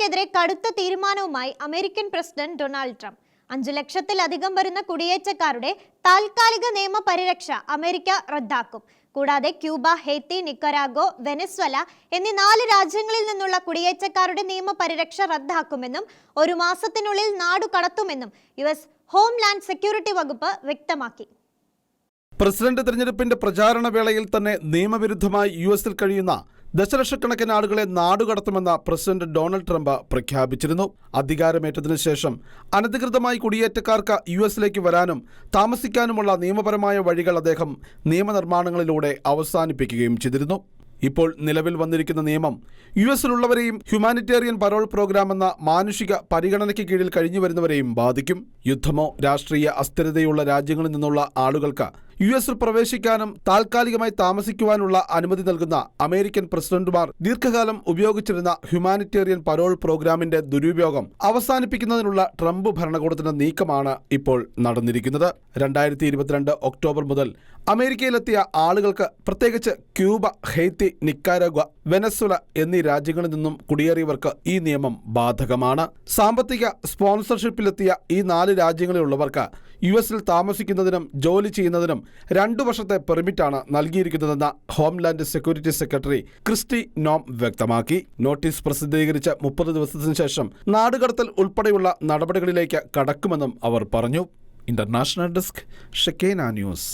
കുടിയേറ്റക്കാർക്കെതിരെ കടുത്ത തീരുമാനവുമായി American president Donald Trump. അഞ്ചു ലക്ഷത്തിലധികം വരുന്ന കുടിയേറ്റക്കാരുടെ താൽക്കാലിക നിയമ പരിരക്ഷ അമേരിക്ക റദ്ദാക്കും. കൂടാതെ ക്യൂബ ഹെയ്ത്തി നിക്കരാഗോ വെനസ്വല എന്നീ നാല് രാജ്യങ്ങളിൽ നിന്നുള്ള കുടിയേറ്റക്കാരുടെ നിയമ പരിരക്ഷ റദ്ദാക്കുമെന്നും ഒരു മാസത്തിനുള്ളിൽ നാടു കടത്തുമെന്നും യു എസ് ഹോംലാൻഡ് സെക്യൂരിറ്റി വകുപ്പ് വ്യക്തമാക്കി. പ്രസിഡന്റ് തെരഞ്ഞെടുപ്പിന്റെ പ്രചാരണ വേളയിൽ തന്നെ നിയമവിരുദ്ധമായി യു എസിൽ കഴിയുന്ന ദശലക്ഷക്കണക്കിന് ആളുകളെ നാടുകടത്തുമെന്ന പ്രസിഡന്റ് ഡൊണാൾഡ് ട്രംപ് പ്രഖ്യാപിച്ചിരുന്നു. അധികാരമേറ്റതിനു ശേഷം അനധികൃതമായി കുടിയേറ്റക്കാർക്ക് യു എസിലേക്ക് വരാനും താമസിക്കാനുമുള്ള നിയമപരമായ വഴികൾ അദ്ദേഹം നിയമനിർമ്മാണങ്ങളിലൂടെ അവസാനിപ്പിക്കുകയും ചെയ്തിരുന്നു. ഇപ്പോൾ നിലവിൽ വന്നിരിക്കുന്ന നിയമം യു എസിലുള്ളവരെയും ഹ്യൂമാനിറ്റേറിയൻ പരോൾ പ്രോഗ്രാം എന്ന മാനുഷിക പരിഗണനയ്ക്ക് കീഴിൽ കഴിഞ്ഞു വരുന്നവരെയും ബാധിക്കും. യുദ്ധമോ രാഷ്ട്രീയ അസ്ഥിരതയുള്ള രാജ്യങ്ങളിൽ നിന്നുള്ള ആളുകൾക്ക് യു എസിൽ പ്രവേശിക്കാനും താൽക്കാലികമായി താമസിക്കുവാനുള്ള അനുമതി നൽകുന്ന അമേരിക്കൻ പ്രസിഡന്റുമാർ ദീർഘകാലം ഉപയോഗിച്ചിരുന്ന ഹ്യൂമാനിറ്റേറിയൻ പരോൾ പ്രോഗ്രാമിന്റെ ദുരുപയോഗം അവസാനിപ്പിക്കുന്നതിനുള്ള ട്രംപ് ഭരണകൂടത്തിന്റെ നീക്കമാണ് ഇപ്പോൾ നടന്നിരിക്കുന്നത്. രണ്ടായിരത്തി ഇരുപത്തിരണ്ട് ഒക്ടോബർ മുതൽ അമേരിക്കയിലെത്തിയ ആളുകൾക്ക് പ്രത്യേകിച്ച് ക്യൂബ ഹെയ്ത്തി നിക്കാരഗ വെനസ്വല എന്നീ രാജ്യങ്ങളിൽ നിന്നും കുടിയേറിയവർക്ക് ഈ നിയമം ബാധകമാണ്. സാമ്പത്തിക സ്പോൺസർഷിപ്പിലെത്തിയ ഈ നാല് രാജ്യങ്ങളിലുള്ളവർക്ക് യു എസിൽ താമസിക്കുന്നതിനും ജോലി ചെയ്യുന്നതിനും രണ്ടു വർഷത്തെ പെർമിറ്റാണ് നൽകിയിരിക്കുന്നതെന്ന് homeland security secretary Kristi Noem വ്യക്തമാക്കി. നോട്ടീസ് പ്രസിദ്ധീകരിച്ച മുപ്പത് ദിവസത്തിനു ശേഷം നാടുകടത്തൽ ഉൾപ്പെടെയുള്ള നടപടികളിലേക്ക് കടക്കുമെന്നും അവർ പറഞ്ഞു. ഇന്റർനാഷണൽ ഡെസ്ക് ഷെക്കേന ന്യൂസ്.